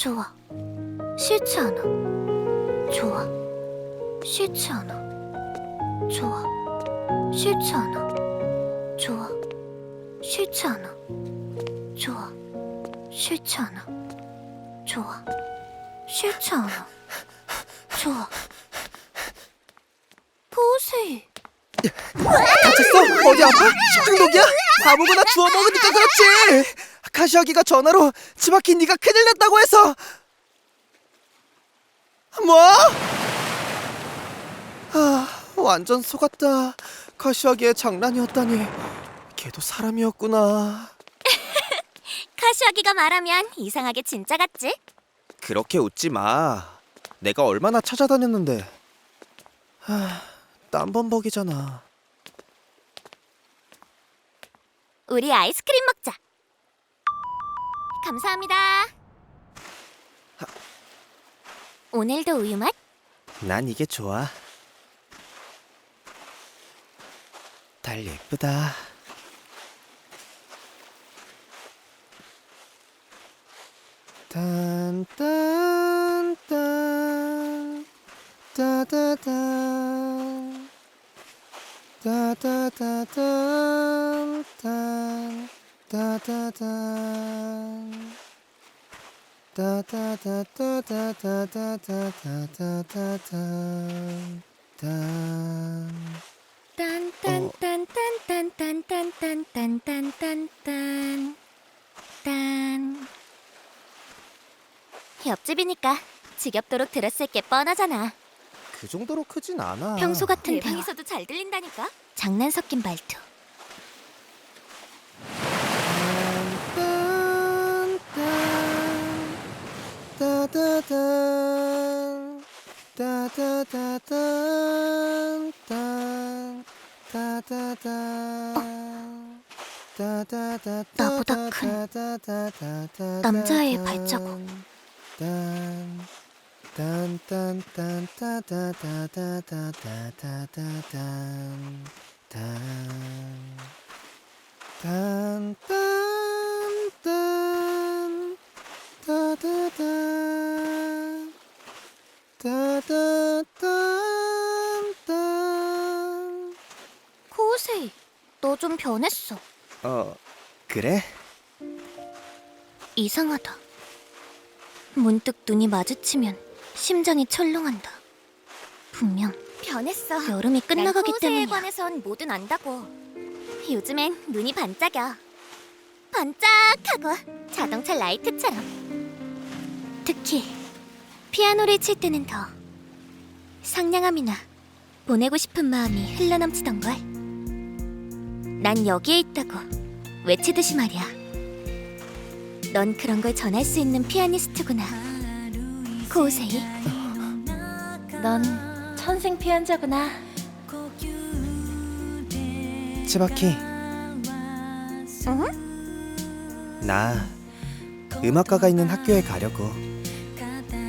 좋아. 싫지 않아. 좋아. 싫지 않아. 좋아. 싫지 않아. 좋아. 싫지 않아. 좋아. 싫지 않아. 좋아. 싫지 않아. 좋아. 보세요. 다쳤어? 어디 아파? 식중독이야? 아무거나 주워 먹으니까 그렇지. 카시아기가 전화로 지바키 네가 큰일 났다고 해서. 뭐? 아, 완전 속았다. 카시아기의 장난이었다니. 걔도 사람이었구나. 카시아기가 말하면 이상하게 진짜 같지? 그렇게 웃지 마. 내가 얼마나 찾아다녔는데. 하, 땀범벅이잖아. 우리 아이스크림 먹자. 감사합니다. 오늘도 우유 맛? 난 이게 좋아. 달 예쁘다. 딴딴딴 따다단 따다다단 딴 따다단 따다다다다다다다다다다단 딴 딴딴딴딴딴딴딴딴딴딴딴 딴. 옆집이니까 지겹도록 들었을 게 뻔하잖아. 그 정도로 크진 않아. 평소 같은 내 방에서도 잘 들린다니까. 장난 섞인 말투. 따다단 따다다단 따다단 따다다단 나보다 큰 남자의 발자국. 딴딴딴딴 따다단 따다단딴 코우세이, 너 좀 변했어. 어 그래? 이상하다. 문득 눈이 마주치면 심장이 철렁한다. 분명 변했어. 여름이 끝나가기 때문에 관해선 뭐든 안다고. 요즘엔 눈이 반짝여. 반짝하고 자동차 라이트처럼. 특히 피아노를 칠 때는 더 상냥함이나 보내고 싶은 마음이 흘러넘치던 걸. 난 여기에 있다고 외치듯이 말이야. 넌 그런 걸 전할 수 있는 피아니스트구나. 고우세이. 넌 천생 피안자구나. 치바키 응? 나 음악가가 있는 학교에 가려고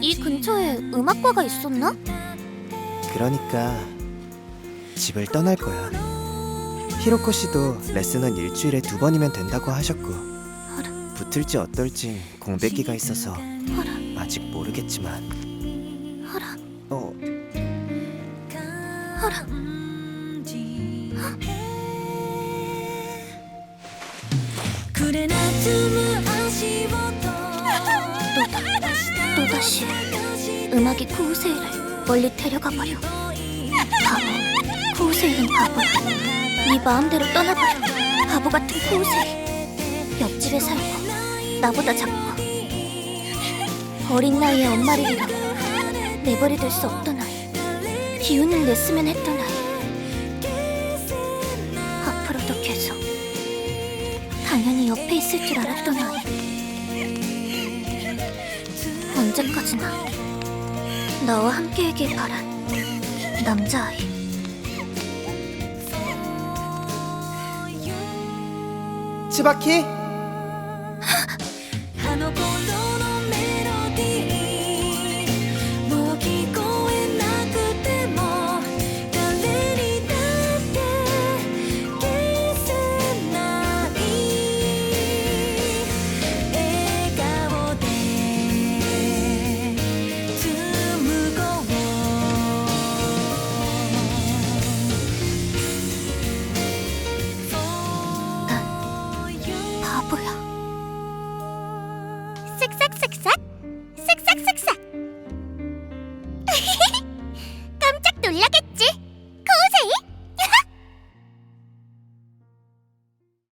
이 근처에 음악과가 있었나? 그러니까 집을 떠날 거야 히로코 씨도 레슨은 일주일에 두 번이면 된다고 하셨고. 붙을지 어떨지 공백기가 있어서 아직 모르겠지만 알아, 어 낮춤을 아쉬워도 또 다시 음악이 쿠우세이를 멀리 데려가 버려. 바보. 쿠우세이는 바보야. 네 마음대로 떠나버려. 바보 같은 쿠우세이. 옆집에 살고 나보다 작고 어린 나이에 엄마를 잃어 내버려둘 수 없던 아이. 기운을 냈으면 했던 아이. 앞으로도 계속 당연히 옆에 있을 줄 알았던 아이. 언제까지나 너와 함께하길 바란 남자아이. 치바키